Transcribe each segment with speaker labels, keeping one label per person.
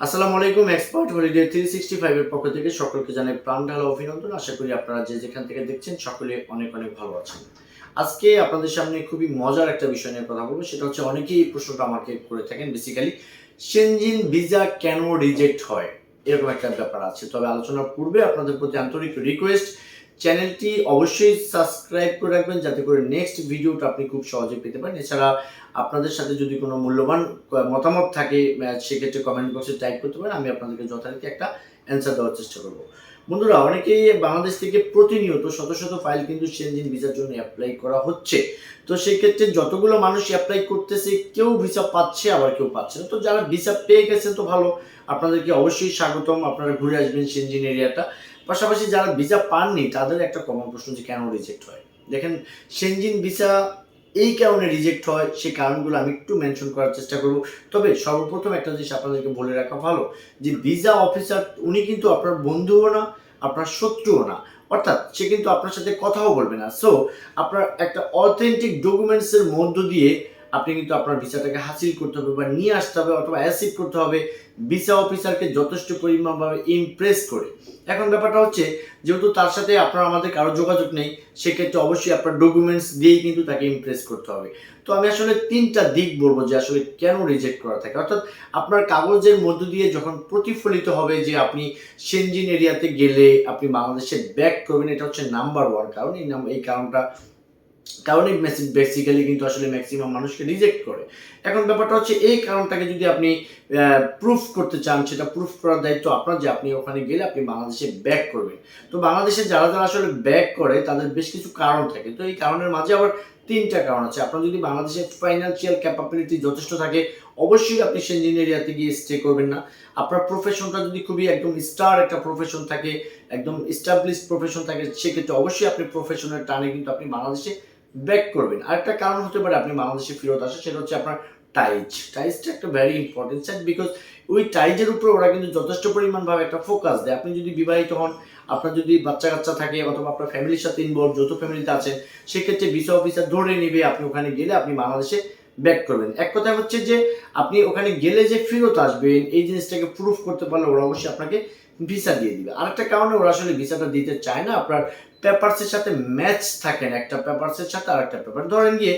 Speaker 1: আসসালামু আলাইকুম expert holiday three sixty ফাইভের পক্ষ থেকে সকলকে জানাই প্রাণ ঢালা অভিনন্দন। আশা করি আপনারা যে যেখান থেকে দেখছেন সকলে অনেক অনেক ভালো আছেন। আজকে আপনাদের সামনে খুবই মজার একটা বিষয় নিয়ে কথা বলব। সেটা হচ্ছে অনেকেই এই প্রশ্নটা আমাকে করে থাকেন। বেসিক্যালি সেনজিন ভিজা কেন রিজেক্ট হয়? এরকম একটা ব্যাপার আছে। তবে আলোচনার পূর্বে আপনাদের প্রতি আন্তরিক রিকোয়েস্ট চ্যানেলটি অবশ্যই সাবস্ক্রাইব করে রাখবেন যাতে করে নেক্সট ভিডিওটা আপনি খুব সহজে পেতে পারেন। এছাড়া আপনাদের সাথে যদি কোনো মূল্যবান মতামত থাকে সেক্ষেত্রে কমেন্ট বক্সে টাইপ করতে পারেন, আমি আপনাদেরকে যথারীতি একটা অ্যান্সার দেওয়ার চেষ্টা করব। বন্ধুরা, অনেকেই বাংলাদেশ থেকে প্রতিনিয়ত শত শত ফাইল কিন্তু সেনজিন ভিসার জন্য অ্যাপ্লাই করা হচ্ছে। তো সেই ক্ষেত্রে যতগুলো মানুষ অ্যাপ্লাই করতেছে, কেউ ভিসা পাচ্ছে, আবার কেউ পাচ্ছে না। তো যারা ভিসা পেয়ে গেছেন, তো ভালো। আপনাদেরকে অবশ্যই স্বাগতম। আপনারা ঘুরে আসবেন সেনজিন এরিয়াটা পাশাপাশি যারা ভিসা পাননি, তাদের একটা কমন প্রশ্ন যে কেন রিজেক্ট হয়? দেখেন সেনজিন ভিসা এই কারণে রিজেক্ট হয় সেই কারণগুলো আমি একটু মেনশন করার চেষ্টা করব। তবে সর্বপ্রথম একটা জিনিস আপনাদেরকে বলে রাখা ভালো, যে ভিসা অফিসার উনি কিন্তু আপনার বন্ধুও না, আপনার শত্রুও না। অর্থাৎ সে কিন্তু আপনার সাথে কথাও বলবে না। সো আপনার একটা অথেন্টিক ডকুমেন্টসের মধ্য দিয়ে আপনি কিন্তু আপনার ভিসাটাকে হাসিল করতে হবে বা নিয়ে আসতে হবে অথবা অ্যাসিভ করতে হবে। ভিসা অফিসারকে যথেষ্ট পরিমাণভাবে ইমপ্রেস করে। এখন ব্যাপারটা হচ্ছে, যেহেতু তার সাথে আপনার আমাদের কারও যোগাযোগ নেই, সেক্ষেত্রে অবশ্যই আপনার ডকুমেন্টস দিয়েই কিন্তু তাকে ইমপ্রেস করতে হবে। তো আমি আসলে তিনটা দিক বলব যে আসলে কেন রিজেক্ট করা থাকে। অর্থাৎ আপনার কাগজের মধ্য দিয়ে যখন প্রতিফলিত হবে যে আপনি সেনজিন এরিয়াতে গেলে আপনি বাংলাদেশে ব্যাক করবেন, এটা হচ্ছে নাম্বার ওয়ান কারণ। এই এই কারণটা কারণে মেসেজ বেসিক্যালি কিন্তু আসলে ম্যাক্সিমাম মানুষকে রিজেক্ট করে। এখন ব্যাপারটা হচ্ছে এই কারণটাকে যদি আপনি প্রুফ করতে চান, সেটা প্রুফ করার দায়িত্ব আপনার যে আপনি ওখানে গেলে আপনি বাংলাদেশে ব্যাক করবেন। তো বাংলাদেশে যারা যারা আসলে ব্যাক করে, তাদের বেশ কিছু কারণ থাকে। তো এই কারণের মাঝে আবার তিনটা কারণ আছে। আপনার যদি বাংলাদেশের ফাইন্যান্সিয়াল ক্যাপাবিলিটি যথেষ্ট থাকে, অবশ্যই আপনি সেনজিন এরিয়াতে গিয়ে স্টে করবেন না। আপনার প্রফেশনটা যদি খুবই একদম স্টার একটা প্রফেশন থাকে, একদম এস্টাবলিশ প্রফেশন থাকে, সেক্ষেত্রে অবশ্যই আপনি প্রফেশনের টানে কিন্তু আপনি বাংলাদেশে ব্যাক করবেন। আরেকটা কারণ হতে পারে আপনি বাংলাদেশে ফেরত আসা, সেটা হচ্ছে আপনার টাইজ টাইজটা একটা ভ্যারি ইম্পর্টেন্ট সাইড বিকজ ওই টাইজের উপর ওরা কিন্তু যথেষ্ট পরিমাণভাবে একটা ফোকাস দেয়। আপনি যদি বিবাহিত হন, আপনার যদি বাচ্চা কাচ্চা থাকে অথবা আপনার ফ্যামিলির সাথে ইনভলভ যৌথ ফ্যামিলিতে আছেন, সেক্ষেত্রে ভিসা অফিসার ধরে নেবে আপনি ওখানে গেলে আপনি বাংলাদেশে ব্যাক করবেন। এক কথা হচ্ছে যে আপনি ওখানে গেলে যে ফেরত আসবেন, এই জিনিসটাকে প্রুফ করতে পারলে ওরা অবশ্যই আপনাকে ভিসা দিয়ে দিবে। আরেকটা কারণে ওরা আসলে ভিসাটা দিতে চায় না, আপনার পেপারসের সাথে ম্যাচ থাকে না, একটা পেপারসের সাথে আর একটা পেপার। ধরেন গিয়ে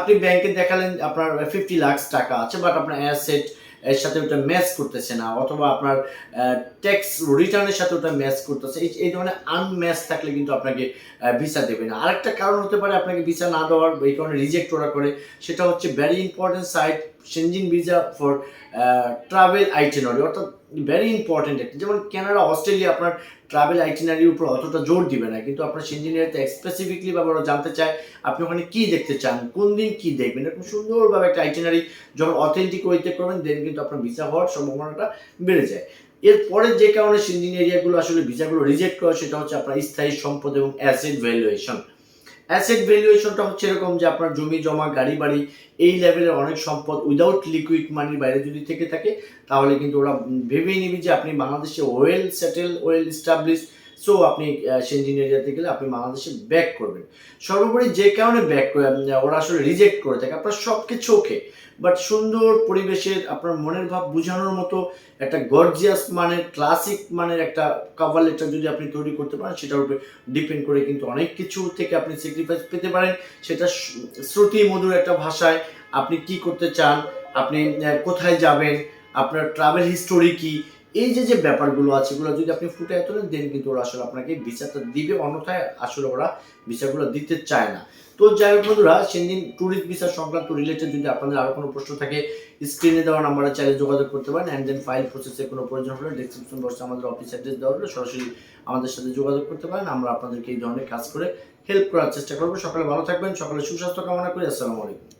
Speaker 1: আপনি ব্যাংকে দেখালেন আপনার ফিফটি লাখস টাকা আছে বাট আপনার অ্যাসেট এর সাথে ওটা ম্যাচ করতেছে না, অথবা আপনার ট্যাক্স রিটার্নের সাথে ওটা ম্যাচ করতেছে, এই ধরনের আনম্যাচ থাকলে কিন্তু আপনাকে ভিসা দেবে না। আরেকটা কারণ হতে পারে আপনাকে ভিসা না দেওয়ার, এই কারণে রিজেক্ট ওরা করে, সেটা হচ্ছে very important site Schengen visa for travel itinerary অর্থাৎ ভেরি ইম্পর্টেন্ট একটা, যেমন কানাডা অস্ট্রেলিয়া আপনার ট্রাভেল আইটিনারির উপর অতটা জোর দিবে না, কিন্তু আপনার সেঞ্জিনিয়ারিতে স্পেসিফিকলি ভাবে ওরা জানতে চায়, আপনি ওখানে কী দেখতে চান, কোন দিন কী দেখবেন, এরকম সুন্দরভাবে একটা আইটিনারি যখন অথেন্টিক ওয়েতে করবেন দেন কিন্তু আপনার ভিসা হওয়ার সম্ভাবনাটা বেড়ে যায়। এরপরে যে কারণে সিঞ্জিন এরিয়াগুলো আসলে ভিসাগুলো রিজেক্ট করে, সেটা হচ্ছে আপনার স্থায়ী সম্পদ এবং অ্যাসেট ভ্যালুয়েশন অ্যাসেট ভ্যালুয়েশনটা হচ্ছে এরকম যে আপনার জমি, জমা, গাড়ি, বাড়ি, এই লেভেলের অনেক সম্পদ উইদাউট লিকুইড মানির বাইরে যদি থেকে থাকে, তাহলে কিন্তু ওরা ভেবেই নিবি যে আপনি বাংলাদেশে well settle well establish so আপনি সেঞ্জিন এরিয়াতে গেলে আপনি বাংলাদেশে ব্যাক করবেন। সর্বোপরি যে কারণে ব্যাক ওরা আসলে রিজেক্ট করে থাকে, আপনার সব কিছু ওকে বাট সুন্দর পরিবেশের আপনার মনের ভাব বোঝানোর মতো একটা গর্জিয়াস মানের ক্লাসিক মানের একটা কাভার লেটার যদি আপনি তৈরি করতে পারেন, সেটার উপরে ডিপেন্ড করে কিন্তু অনেক কিছু থেকে আপনি স্যাক্রিফাইস পেতে পারেন। সেটা শ্রুতি মধুর একটা ভাষায় আপনি কি করতে চান, আপনি কোথায় যাবেন, আপনার ট্রাভেল হিস্টোরি কি এই যে যে ব্যাপারগুলো আছে, এগুলো যদি আপনি ফুটে তোলেন দেন কিন্তু ওরা আসলে আপনাকে ভিসাটা দিবে। অন্যথায় আসলে ওরা ভিসাগুলো দিতে চায় না। তো যাই হোক বন্ধুরা, সেদিন ট্যুরিস্ট ভিসা সংক্রান্ত রিলেটেড যদি আপনাদের আরও কোনো প্রশ্ন থাকে স্ক্রিনে দেওয়া নাম্বারে চাইলে যোগাযোগ করতে পারেন অ্যান্ড দেন ফাইল প্রসেসে কোনো প্রয়োজন হলে ডিসক্রিপশন বক্সে আমাদের অফিস অ্যাড্রেস দেওয়া হলে সরাসরি আমাদের সাথে যোগাযোগ করতে পারেন। আমরা আপনাদেরকে এই ধরনের কাজ করে হেল্প করার চেষ্টা করব। সকালে ভালো থাকবেন, সকালে সুস্বাস্থ্য কামনা করি। আসসালামু আলাইকুম।